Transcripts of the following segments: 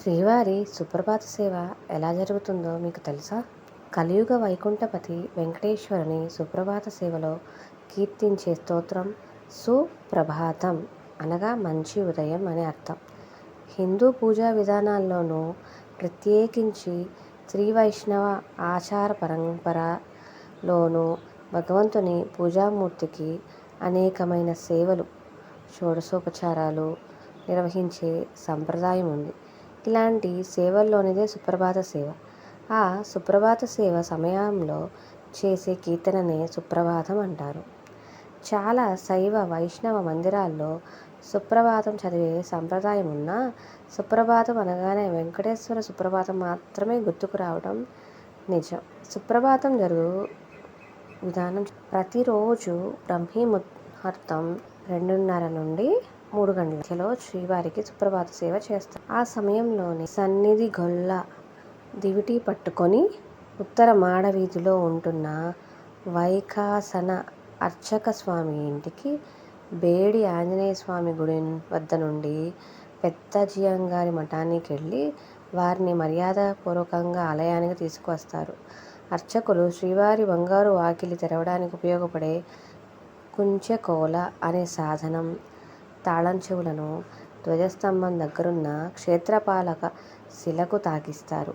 శ్రీవారి సుప్రభాత సేవ ఎలా జరుగుతుందో మీకు తెలుసా? కలియుగ వైకుంఠపతి వెంకటేశ్వరుని సుప్రభాత సేవలో కీర్తించే స్తోత్రం సుప్రభాతం అనగా మంచి ఉదయం అని అర్థం. హిందూ పూజా విధానాల్లోనూ ప్రత్యేకించి శ్రీ వైష్ణవ ఆచార పరంపరలోనూ భగవంతుని పూజామూర్తికి అనేకమైన సేవలు షోడశోపచారాలు నిర్వహించే సంప్రదాయం ఉంది. ఇలాంటి సేవల్లోనిదే సుప్రభాత సేవ. ఆ సుప్రభాత సేవ సమయంలో చేసే కీర్తననే సుప్రభాతం అంటారు. చాలా శైవ వైష్ణవ మందిరాల్లో సుప్రభాతం చదివే సంప్రదాయం ఉన్నా సుప్రభాతం అనగానే వెంకటేశ్వర సుప్రభాతం మాత్రమే గుర్తుకు రావడం నిజం. సుప్రభాతం జరుగు విధానం ప్రతిరోజు బ్రహ్మీ ముహూర్తం రెండున్నర నుండి మూడు గంటలలో శ్రీవారికి సుప్రభాత సేవ చేస్తారు. ఆ సమయంలోని సన్నిధి గొల్ల దివిటి పట్టుకొని ఉత్తర మాడ వీధిలో ఉంటున్న వైకాసన అర్చక స్వామి ఇంటికి బేడి ఆంజనేయ స్వామి గుడి వద్ద నుండి పెద్దజియంగారి మఠానికి వెళ్ళి వారిని మర్యాదపూర్వకంగా ఆలయానికి తీసుకువస్తారు. అర్చకులు శ్రీవారి బంగారు వాకిలి తెరవడానికి ఉపయోగపడే కుంచెకోల అనే సాధనం తాళం చెవులను ధ్వజస్తంభం దగ్గరున్న క్షేత్రపాలక శిలకు తాకిస్తారు.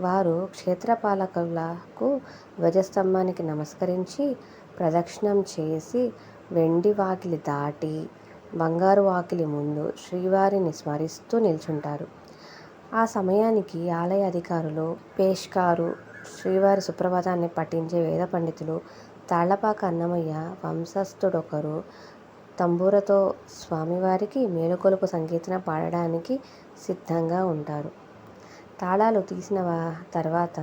వారు క్షేత్రపాలకులకు ధ్వజస్తంభానికి నమస్కరించి ప్రదక్షిణం చేసి వెండి వాకిలి దాటి బంగారు వాకిలి ముందు శ్రీవారిని స్మరిస్తూ నిల్చుంటారు. ఆ సమయానికి ఆలయ అధికారులు పేష్కారు శ్రీవారి సుప్రభాతాన్ని పఠించే వేద పండితులు తాళ్ళపాక అన్నమయ్య వంశస్థుడొకరు తంబూరతో స్వామివారికి మేలుకొలుపు సంగీతం పాడడానికి సిద్ధంగా ఉంటారు. తాళాలు తీసిన తర్వాత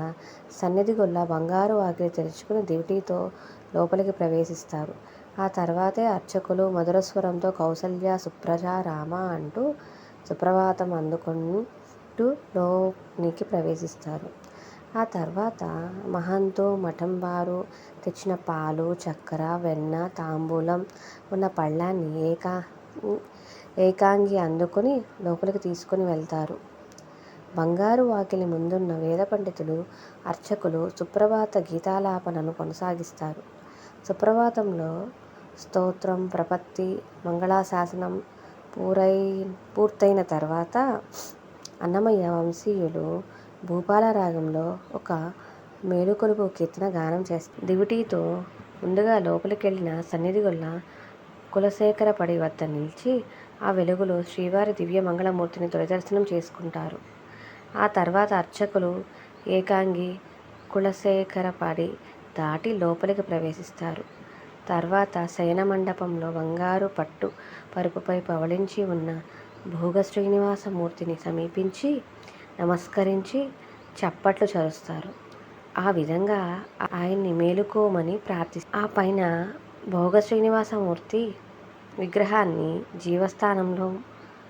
సన్నిధి గొల్ల బంగారు వాకిలి తెరుచుకుని దివిటీతో లోపలికి ప్రవేశిస్తారు. ఆ తర్వాతే అర్చకులు మధురస్వరంతో కౌసల్య సుప్రజ రామ అంటూ సుప్రభాతం అందుకుంటూ లోనికి ప్రవేశిస్తారు. ఆ తర్వాత మహంతో మఠం వారు తెచ్చిన పాలు చక్కెర వెన్న తాంబూలం ఉన్న పళ్ళాన్ని ఏకా ఏకాంగి అందుకొని లోపలికి తీసుకొని వెళ్తారు. బంగారు వాకిలి ముందున్న వేద పండితులు అర్చకులు సుప్రభాత గీతాలాపనను కొనసాగిస్తారు. సుప్రభాతంలో స్తోత్రం ప్రపత్తి మంగళాశాసనం పూరై పూర్తయిన తర్వాత అన్నమయ్య వంశీయులు భూపాల రాగంలో ఒక మేలుకొలుపు కీర్తన గానం చేస్తుంది దివిటీతో ముందుగా లోపలికెళ్ళిన సన్నిధిగొల్ల కులశేఖరపడి వద్ద నిలిచి ఆ వెలుగులో శ్రీవారి దివ్య మంగళమూర్తిని తొలిదర్శనం చేసుకుంటారు. ఆ తర్వాత అర్చకులు ఏకాంగి కులశేఖరపడి దాటి లోపలికి ప్రవేశిస్తారు. తర్వాత శయన మండపంలో బంగారు పట్టు పరుపుపై పవళించి ఉన్న భోగ శ్రీనివాస మూర్తిని సమీపించి నమస్కరించి చప్పట్లు చరుస్తారు. ఆ విధంగా ఆయన్ని మేలుకోమని ప్రార్థి ఆ పైన భోగ శ్రీనివాసమూర్తి విగ్రహాన్ని జీవస్థానంలో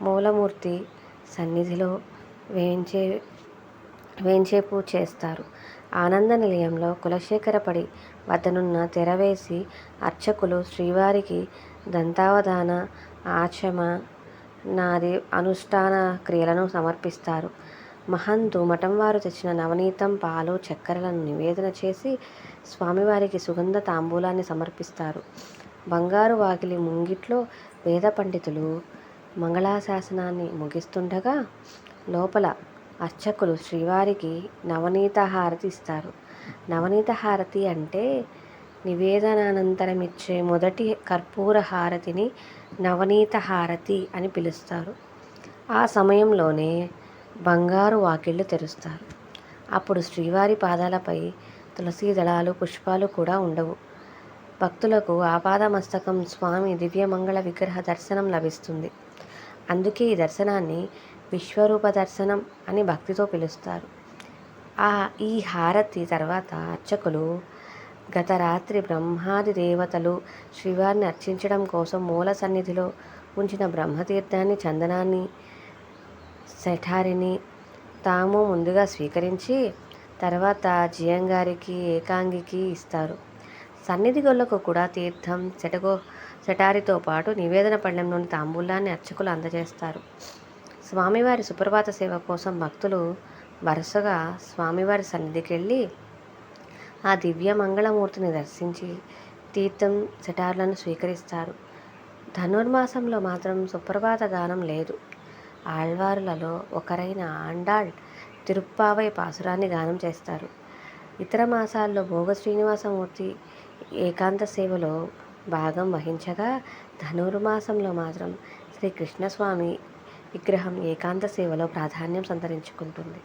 మూలమూర్తి సన్నిధిలో వేయించే వేయించేపు చేస్తారు. ఆనంద నిలయంలో కులశేఖరపడి వద్దనున్న తెరవేసి అర్చకులు శ్రీవారికి దంతావధాన ఆచమ నాది అనుష్ఠాన క్రియలను సమర్పిస్తారు. మహంతు మఠం వారు తెచ్చిన నవనీతం పాలు చక్కెరలను నివేదన చేసి స్వామివారికి సుగంధ తాంబూలాన్ని సమర్పిస్తారు. బంగారు వాకిలి ముంగిట్లో వేద పండితులు మంగళాశాసనాన్ని ముగిస్తుండగా లోపల అర్చకులు శ్రీవారికి నవనీత హారతి ఇస్తారు. నవనీత హారతి అంటే నివేదనానంతరం ఇచ్చే మొదటి కర్పూర హారతిని నవనీత హారతి అని పిలుస్తారు. ఆ సమయంలోనే బంగారు వాకిళ్ళు తెరుస్తారు. అప్పుడు శ్రీవారి పాదాలపై తులసీ దళాలు పుష్పాలు కూడా ఉండవు. భక్తులకు ఆపాదమస్తకం స్వామి దివ్యమంగళ విగ్రహ దర్శనం లభిస్తుంది. అందుకే ఈ దర్శనాన్ని విశ్వరూప దర్శనం అని భక్తితో పిలుస్తారు. ఆ ఈ హారతి తర్వాత అర్చకులు గత రాత్రి బ్రహ్మాది దేవతలు శ్రీవారిని అర్చించడం కోసం మూల సన్నిధిలో ఉంచిన బ్రహ్మతీర్థాన్ని చందనాన్ని శఠారిని తాము ముందుగా స్వీకరించి తర్వాత జియంగారికి ఏకాంగికి ఇస్తారు. సన్నిధి గొల్లకు కూడా తీర్థం శటగో శటారితో పాటు నివేదన పళ్ళెంలోని తాంబూలాన్ని అర్చకులు అందజేస్తారు. స్వామివారి సుప్రభాత సేవ కోసం భక్తులు వరుసగా స్వామివారి సన్నిధికి వెళ్ళి ఆ దివ్య మంగళమూర్తిని దర్శించి తీర్థం సెటార్లను స్వీకరిస్తారు. ధనుర్మాసంలో మాత్రం సుప్రభాత గానం లేదు. ఆళ్వారులలో ఒకరైన ఆండాళ్ తిరుప్పావై పాసురాన్ని గానం చేస్తారు. ఇతర మాసాల్లో భోగ శ్రీనివాసమూర్తి ఏకాంత సేవలో భాగం వహించగా ధనుర్మాసంలో మాత్రం శ్రీ కృష్ణస్వామి విగ్రహం ఏకాంత సేవలో ప్రాధాన్యం సంతరించుకుంటుంది.